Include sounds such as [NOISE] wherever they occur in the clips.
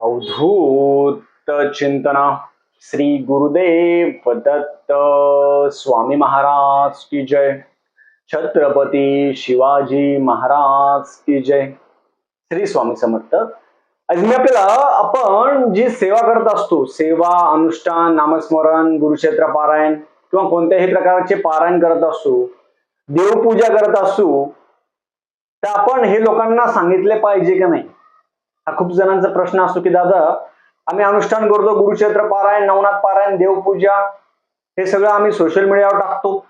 अवधूत चिंतना श्री गुरुदेव दत्त स्वामी महाराज की जय। छत्रपती शिवाजी महाराज की जय। श्री स्वामी समर्थ। आज मी आपल्याला आपण जी सेवा करत असतो सेवा अनुष्ठान नामस्मरण गुरुक्षेत्र पारायण किंवा कोणत्याही प्रकारचे पारायण करत असतो देवपूजा करत असू तर आपण हे लोकांना सांगितले पाहिजे का नाही? हा खूप जणांचा प्रश्न असतो की दादा आम्ही अनुष्ठान करतो गुरुक्षेत्र पारायण नवनाथ पारायण देवपूजा हे सगळं आम्ही सोशल मीडियावर टाकतो.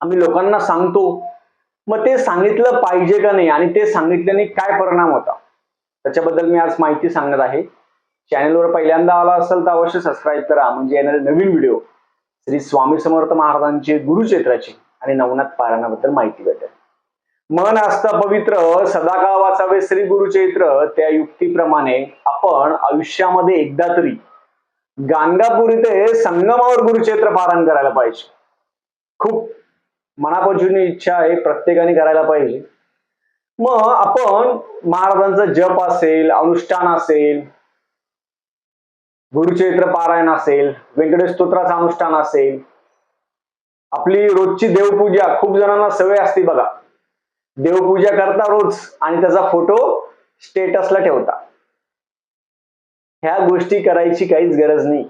आम्ही लोकांना सांगतो. मग ते सांगितलं पाहिजे का नाही? आणि ते सांगितल्याने काय परिणाम होता? त्याच्याबद्दल मी आज माहिती सांगत आहे. चॅनलवर पहिल्यांदा आला असेल तर अवश्य सबस्क्राईब करा. म्हणजे येणारे नवीन व्हिडिओ श्री स्वामी समर्थ महाराजांची गुरुक्षेत्राची आणि नवनाथ पारायणाबद्दल माहिती भेटेल. मन असतं पवित्र सदाकाळ वाचावे श्री गुरुचैत्र त्या युक्तीप्रमाणे आपण आयुष्यामध्ये एकदा तरी गाणगापूर इथे संगमावर गुरुचैत्र पारायण करायला पाहिजे. खूप मनापासून इच्छा आहे प्रत्येकाने करायला पाहिजे. मग आपण महाराजांचा जप असेल अनुष्ठान असेल गुरुचैत्र पारायण असेल व्यंकटेश स्तोत्राचं अनुष्ठान असेल आपली रोजची देवपूजा खूप जणांना सवय असते बघा. देवपूजा करता रोज आणि त्याचा फोटो स्टेटसला ठेवता. ह्या गोष्टी करायची काहीच गरज नाही.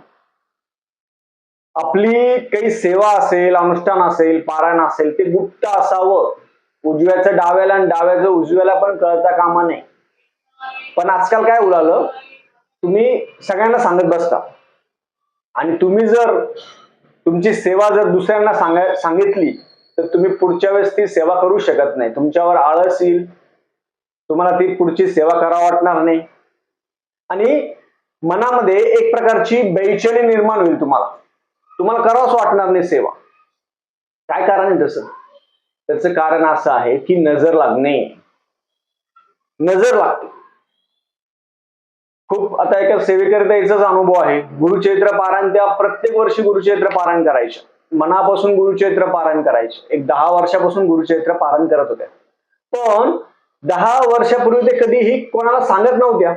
आपली काही सेवा असेल अनुष्ठान असेल पारायण असेल ते गुप्त असावं. उजव्याचं डाव्याला आणि डाव्याचं उजव्याला पण कळता कामा नाही पण आजकाल काय उलालं तुम्ही सगळ्यांना सांगत बसता. आणि तुम्ही जर तुमची सेवा जर दुसऱ्यांना सांगाय सांगितली तर तुम्ही पुढच्या वेळेस ती सेवा करू शकत नाही. तुमच्यावर आळस येईल. तुम्हाला ती पुढची सेवा करा वाटणार नाही. आणि मनामध्ये एक प्रकारची बैचणी निर्माण होईल तुम्हाला. तुम्हाला करावंच वाटणार नाही सेवा. काय कारण आहे तसं? त्याचं कारण असं आहे की नजर लागणे. नजर लागते. खूप आता एका सेवेकरिता याचाच अनुभव आहे. गुरुचैत्र पारायण त्या प्रत्येक वर्षी गुरुचैत्र पारायण करायच्या. मनापासून गुरुचरित्र पारण करायचे. एक दहा वर्षापासून गुरुचरित्र पारण करत होत्या. पण दहा वर्षापूर्वी ते कधीही कोणाला सांगत नव्हत्या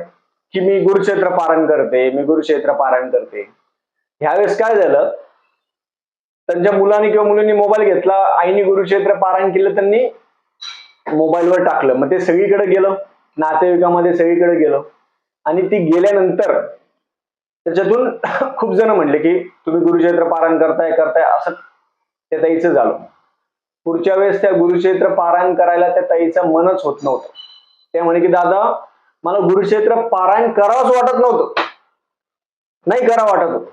की मी गुरुक्षेत्र पारण करते मी गुरुक्षेत्र पारण करते. ह्यावेळेस काय झालं? त्यांच्या मुलांनी किंवा मुलींनी मोबाईल घेतला आईने गुरुक्षेत्र पारायण केलं त्यांनी मोबाईलवर टाकलं. मग ते सगळीकडे गेलं नातेवाईकामध्ये सगळीकडे गेलं. आणि ती गेल्यानंतर त्याच्यातून [COUGHS] खूप जण म्हणले की तुम्ही गुरुचरित्र पारायण करताय करताय असं त्या ताईचं झालं. पुढच्या वेळेस त्या गुरुचरित्र पारायण करायला त्या ताईचं मनच होत नव्हतं. त्या म्हणे की दादा मला गुरुक्षेत्र पारायण करावंच वाटत नव्हतं. नाही करा वाटत. होत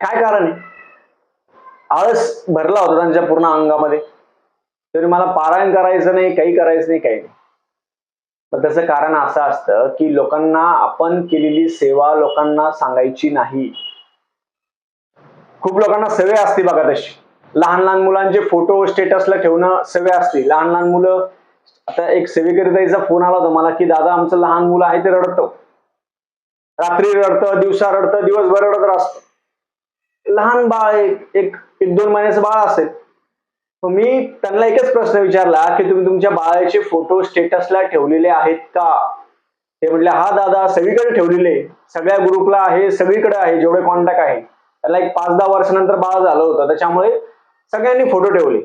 काय कारण आहे? आळस भरला होता त्यांच्या पूर्ण अंगामध्ये. तरी मला पारायण करायचं नाही काही करायचं नाही काही नाही. पण त्याचं कारण असं असतं की लोकांना आपण केलेली सेवा लोकांना सांगायची नाही. खूप लोकांना सवय असते बघा तशी. लहान लहान मुलांचे फोटो स्टेटसला ठेवणं सवय असते. लहान लहान मुलं आता एक सेवेकरिताचा फोन आला होता मला की दादा आमचं लहान मुलं आहे ते रडतं. रात्री रडतं दिवसा रडतं दिवसभर रडत असतं लहान बाळ एक एक एक दोन महिन्याचं बाळ असेल. मी त्यांना एकच प्रश्न विचारला की तुम्ही तुमच्या बाळाचे फोटो स्टेटसला ठेवलेले आहेत का? ते म्हटले हा दादा सगळीकडे ठेवलेले. सगळ्या ग्रुपला आहे सगळीकडे आहे जेवढे कॉन्टॅक्ट आहे. त्याला एक पाच दहा वर्षानंतर बाळ झालं होतं. त्याच्यामुळे सगळ्यांनी फोटो ठेवले.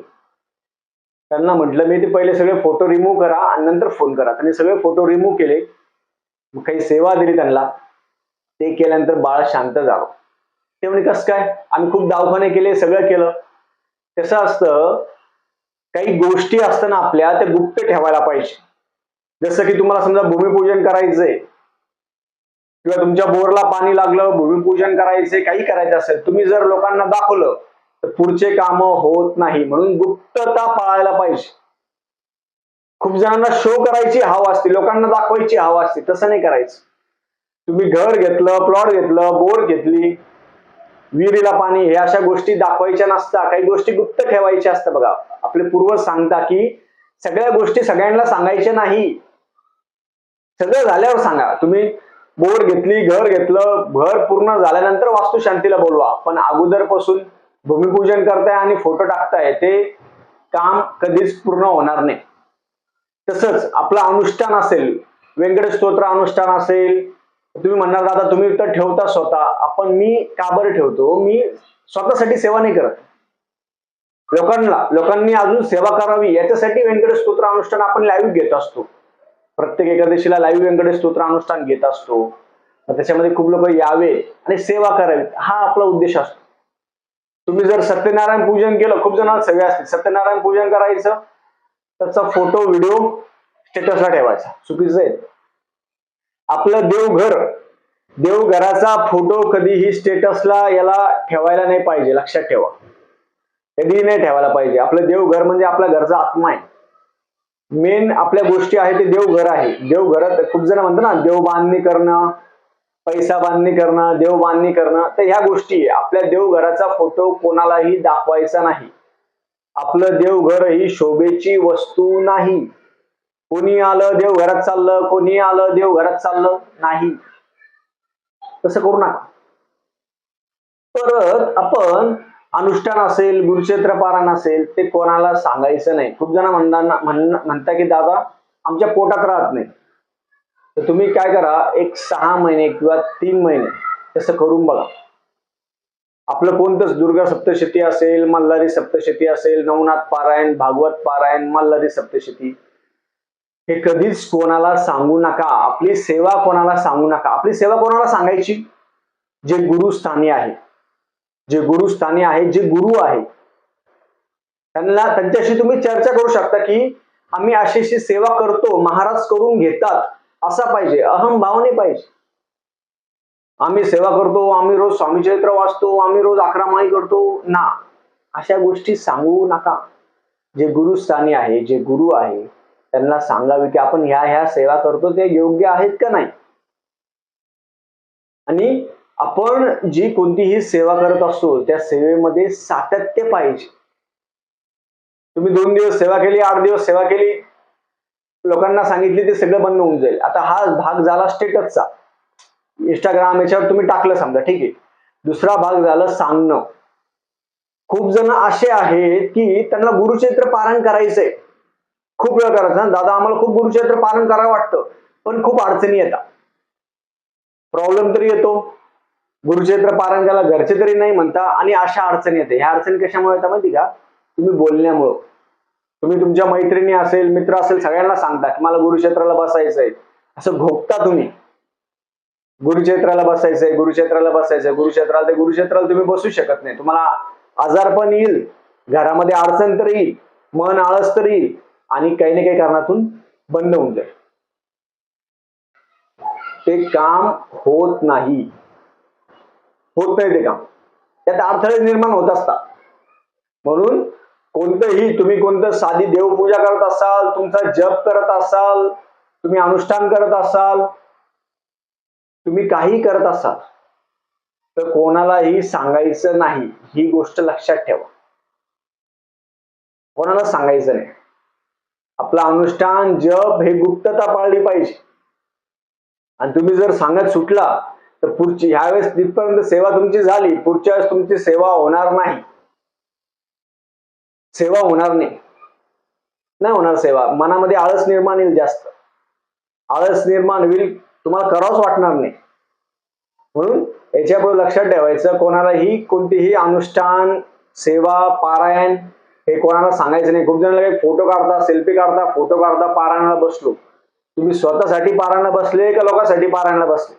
त्यांना म्हटलं मी ते पहिले सगळे फोटो रिमूव्ह करा आणि नंतर फोन करा. त्यांनी सगळे फोटो रिमूव्ह केले. काही सेवा दिली त्यांना. ते केल्यानंतर बाळ शांत झालं. ते म्हणजे कसं काय? आम्ही खूप दवाखाने केले सगळं केलं. कसं असतं काही गोष्टी असताना आपल्या त्या गुप्त ठेवायला पाहिजे. जसं की तुम्हाला समजा भूमिपूजन करायचंय किंवा तुमच्या बोरला पाणी लागलं भूमिपूजन करायचंय काही करायचं असेल तुम्ही जर लोकांना दाखवलं तर पुढचे काम होत नाही. म्हणून गुप्तता पाळायला पाहिजे. खूप जणांना शो करायची हवा असते लोकांना दाखवायची हवा असते तसं नाही करायचं. तुम्ही घर घेतलं प्लॉट घेतलं बोर घेतली विहिरीला पाणी हे अशा गोष्टी दाखवायच्या नसतात काही गोष्टी गुप्त ठेवायच्या असतात बघा. आपले पूर्वज सांगता की सगळ्या गोष्टी सगळ्यांना सांगायच्या नाही. सगळं झाल्यावर सांगा. तुम्ही बोर्ड घेतली घर घेतलं घर पूर्ण झाल्यानंतर वास्तुशांतीला बोलवा. पण अगोदरपासून भूमिपूजन करताय आणि फोटो टाकताय ते काम कधीच पूर्ण होणार नाही. तसंच आपलं अनुष्ठान असेल व्यंकटेश स्तोत्र अनुष्ठान असेल तुम्ही म्हणणार दादा तुम्ही तर ठेवता स्वतः. आपण मी का बरं ठेवतो? मी स्वतःसाठी सेवा नाही करत. लोकांना लोकांनी अजून सेवा करावी याच्यासाठी व्यंकटेश स्तोत्र अनुष्ठान आपण लाईव्ह घेत असतो. प्रत्येक एकादशीला लाईव्ह व्यंकटेश स्तोत्र अनुष्ठान घेत असतो. त्याच्यामध्ये खूप लोक यावे आणि सेवा करावी हा आपला उद्देश असतो. तुम्ही जर सत्यनारायण पूजन केलं खूप जणांना सगळे असतील सत्यनारायण पूजन करायचं त्याचा फोटो व्हिडिओ स्टेटसला ठेवायचा. चुकीचं आहे. आपलं देवघर देवघराचा फोटो कधीही स्टेटसला याला ठेवायला नाही पाहिजे लक्षात ठेवा. कधीही नाही ठेवायला पाहिजे. आपलं देवघर म्हणजे आपल्या घरचा आत्मा आहे. मेन आपल्या गोष्टी आहे ते देवघर आहे. देवघरात खूप जण म्हणतात ना देव बांधणी करणं पैसा बांधणी करणं देव बांधणी करणं तर ह्या गोष्टी आहे. आपल्या देवघराचा फोटो कोणालाही दाखवायचा नाही. आपलं देवघर ही शोभेची वस्तू नाही. कोणी आलं देवघरात चाललं कोणी आलं देवघरात चाललं नाही. तसं करू नका. परत आपण अनुष्ठान असेल गुरुक्षेत्र पारायण असेल ते कोणाला सांगायचं नाही. खूप जण म्हणताना म्हण- म्हणता की दादा आमच्या पोटात राहत नाही. तर तुम्ही काय करा एक सहा महिने किंवा तीन महिने तसं करून बघा. आपलं कोणतंच दुर्गा सप्तशती असेल मल्हारी सप्तशती असेल नवनाथ पारायण भागवत पारायण मल्हारी सप्तशती हे कधीच कोणाला सांगू नका. आपली सेवा कोणाला सांगू नका. आपली सेवा कोणाला सांगायची? जे गुरुस्थानी आहे. जे गुरुस्थानी आहे जे गुरु आहे. त्यांना त्यांच्याशी तुम्ही चर्चा करू शकता की आम्ही अशीशी सेवा करतो महाराज करून घेतात. असा पाहिजे. अहम भाव नाही पाहिजे. आम्ही सेवा करतो आम्ही रोज स्वामी चरित्र वाचतो आम्ही रोज अकरा करतो. ना. अशा गोष्टी सांगू नका. जे गुरुस्थानी आहे जे गुरु आहे त्यांना सांगावी की आपण ह्या ह्या सेवा करतो ते योग्य आहेत का नाही? आणि आपण जी कोणतीही सेवा करत असतो त्या सेवेमध्ये सातत्य पाहिजे. तुम्ही दोन दिवस सेवा केली आठ दिवस सेवा केली लोकांना सांगितली ते सगळं बंद होऊन जाईल. आता हा भाग झाला स्टेटसचा. इंस्टाग्राम याच्यावर तुम्ही टाकलं समजा ठीक आहे. दुसरा भाग झाला सांगणं. खूप जण असे आहेत की त्यांना गुरुक्षेत्र पारण करायचंय. खूप वेळ करायचं. "हा, दादा आम्हाला खूप गुरुचरित्र पालन करावं वाटतं. पण खूप अडचणी येतात. प्रॉब्लेम तरी येतो. गुरुचरित्र पालन केला घरचे तरी नाही म्हणता. आणि अशा अडचणी येते ह्या अडचणी कशामुळे येतात माहिती का? तुम्ही बोलण्यामुळं. तुम्ही तुमच्या मैत्रिणी असेल मित्र असेल सगळ्यांना सांगता की मला गुरुक्षेत्राला बसायचं आहे. असं भोगता तुम्ही. गुरुक्षेत्राला बसायचंय गुरुक्षेत्राला बसायचंय. गुरुक्षेत्राला ते गुरुक्षेत्राला तुम्ही बसू शकत नाही. तुम्हाला आजार पण येईल. घरामध्ये अडचण तर येईल. मन आळस तर येईल. आणि काही ना काही कारणातून बंद होऊन जाईल. ते काम होत नाही. होत नाही ते काम. त्यात अडथळे निर्माण होत असतात. म्हणून कोणतंही तुम्ही कोणतं साधी देवपूजा करत असाल तुमचा जप करत असाल तुम्ही अनुष्ठान करत असाल तुम्ही काही करत असाल तर कोणालाही सांगायचं नाही. ही गोष्ट लक्षात ठेवा. कोणाला सांगायचं नाही. आपला अनुष्ठान जप हे गुप्तता पाळली पाहिजे. आणि तुम्ही जर सांगत सुटला तर पुढची ह्यावेळेस तिथपर्यंत सेवा तुमची झाली पुढच्या वेळेस तुमची सेवा होणार नाही. सेवा होणार नाही. नाही होणार सेवा. मनामध्ये आळस निर्माण येईल जास्त. आळस निर्माण होईल तुम्हाला करावंच वाटणार नाही. म्हणून याच्यापुढे लक्षात ठेवायचं कोणालाही कोणतीही अनुष्ठान सेवा पारायण हे कोणाला सांगायचं नाही. खूप जण फोटो काढता सेल्फी काढता फोटो काढता पारायणाला बसलो. तुम्ही स्वतःसाठी पारायणाला बसले का लोकांसाठी पारायणाला बसले?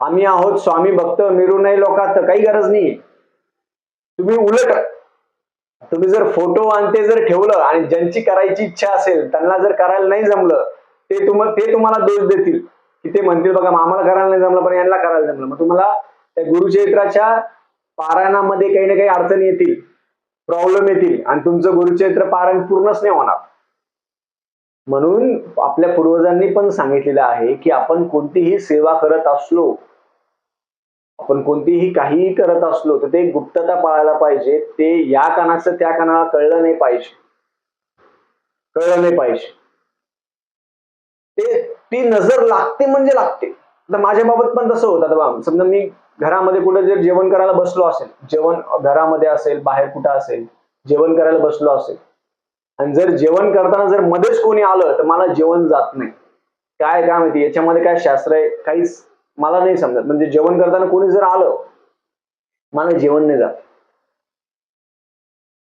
आम्ही आहोत स्वामी भक्त मिरू नाही लोकात तर काही गरज नाही तुम्ही उलट तुम्ही जर फोटो आणि ते जर ठेवलं आणि ज्यांची करायची इच्छा असेल त्यांना जर करायला नाही जमलं ते तुम्हाला ते तुम्हाला दोष देतील. की ते म्हणतील बघा आम्हाला करायला नाही जमलं पण यांना करायला जमलं. मग तुम्हाला त्या गुरुचरित्राच्या पारायणामध्ये काही ना काही अडचणी येतील. प्रॉब्लेम येतील आणि तुमचं गुरुचरित्र पारायण पूर्णच नाही होणार. म्हणून आपल्या पूर्वजांनी पण सांगितलेलं आहे की आपण कोणतीही सेवा करत असलो आपण कोणतीही काहीही करत असलो तर ते गुप्तता पाळायला पाहिजे. ते या कानाचं त्या कानाला कळलं नाही पाहिजे. कळलं नाही पाहिजे. ते ती नजर लागते म्हणजे लागते. आता माझ्या बाबत पण तसं होतं. आता समजा मी घरामध्ये कुठे जर जेवण करायला बसलो असेल जेवण घरामध्ये असेल बाहेर कुठं असेल जेवण करायला बसलो असेल आणि जर जेवण करताना जर मध्येच कोणी आलं तर मला जेवण जात नाही. काय काय माहिती याच्यामध्ये काय शास्त्र आहे? काहीच मला नाही समजत. म्हणजे जेवण करताना कोणी जर आलं मला जेवण नाही जात.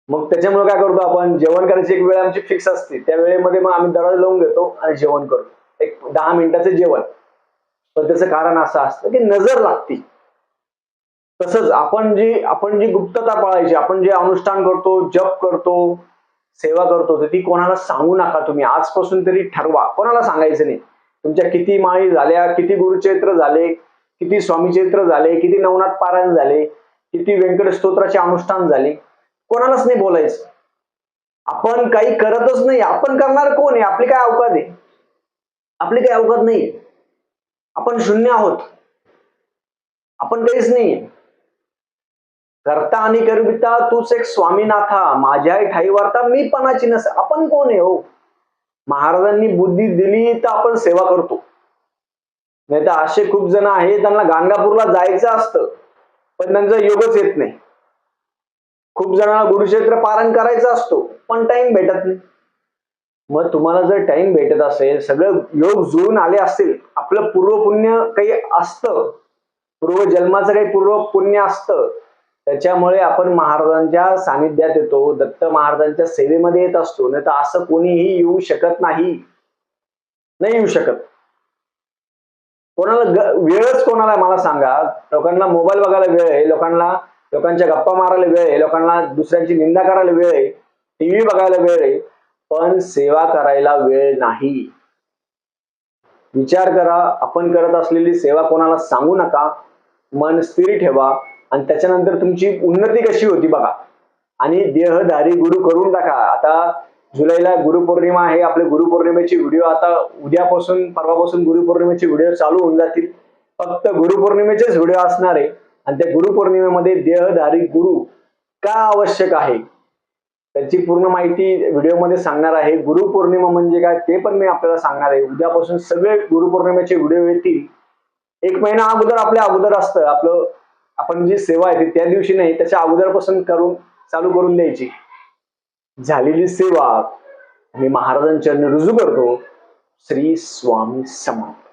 मग त्याच्यामुळे काय करतो आपण? जेवण करायची एक वेळ आमची फिक्स असते. त्या वेळेमध्ये मग आम्ही दरवाजा लावून घेतो आणि जेवण करतो. एक दहा मिनिटाचं जेवण. पण त्याचं कारण असं असतं की नजर लागते. तसंच आपण जी आपण जी गुप्तता पाळायची आपण जे अनुष्ठान करतो जप करतो सेवा करतो तर ती कोणाला सांगू नका तुम्ही. आजपासून तरी ठरवा. कोणाला सांगायचं नाही. तुमच्या किती माळी झाल्या किती गुरुचैत्र झाले किती स्वामीचैत्र झाले किती नवनाथ पारायण झाले किती व्यंकट स्तोत्राचे अनुष्ठान झाले. कोणालाच नाही बोलायचं. आपण काही करतच नाही. आपण करणार कोण आहे? आपली काय अवकात आहे? आपली काही अवकात नाही. आपण शून्य आहोत. आपण काहीच नाही करता आणि करविता तूच एक स्वामीनाथा माझ्या ठाई वार्ता मी पणाची नस. आपण कोण आहे हो? महाराजांनी बुद्धी दिली तर आपण सेवा करतो. नाही तर असे खूप जण आहे त्यांना गाणगापूरला जायचं असतं पण त्यांचा योगच येत नाही. खूप जणांना गुरुक्षेत्र पारण करायचं असतो पण टाइम भेटत नाही. मग तुम्हाला जर टाइम भेटत असेल सगळं योग जुळून आले असतील आपलं पूर्वपुण्य काही असतं पूर्व जन्माचं काही पूर्व पुण्य असतं त्याच्यामुळे आपण महाराजांच्या सानिध्यात येतो दत्त महाराजांच्या सेवेमध्ये येत असतो नाही तर असं कोणीही येऊ शकत नाही. नाही येऊ शकत. कोणाला वेळच कोणाला मला सांगा. लोकांना मोबाईल बघायला वेळ आहे लोकांना लोकांच्या गप्पा मारायला वेळ आहे लोकांना दुसऱ्यांची निंदा करायला वेळ आहे टीव्ही बघायला वेळ आहे. पण सेवा करायला वेळ नाही. विचार करा आपण करत असलेली सेवा कोणाला सांगू नका. मन स्थिर ठेवा आणि त्याच्यानंतर तुमची उन्नती कशी होती बघा. आणि देहधारी गुरु करून टाका. आता जुलैला गुरुपौर्णिमा आहे. आपले गुरुपौर्णिमेचे व्हिडिओ आता उद्यापासून परवापासून गुरुपौर्णिमेचे व्हिडिओ चालू होऊन जातील. फक्त गुरुपौर्णिमेचेच व्हिडिओ असणार आहे. आणि त्या गुरुपौर्णिमेमध्ये देहधारी गुरु का आवश्यक आहे? त्याची पूर्ण माहिती व्हिडिओमध्ये सांगणार आहे. गुरुपौर्णिमा म्हणजे काय ते पण मी आपल्याला सांगणार आहे. उद्यापासून सगळे गुरुपौर्णिमेचे व्हिडिओ येतील. एक महिना अगोदर आपल्या अगोदर असतं. आपलं आपण जी सेवा आहे ती त्या दिवशी नाही त्याच्या अगोदरपासून करून चालू करून द्यायची. झालेली सेवा. मी महाराजांच्या रुजू करतो. श्री स्वामी समर्थ.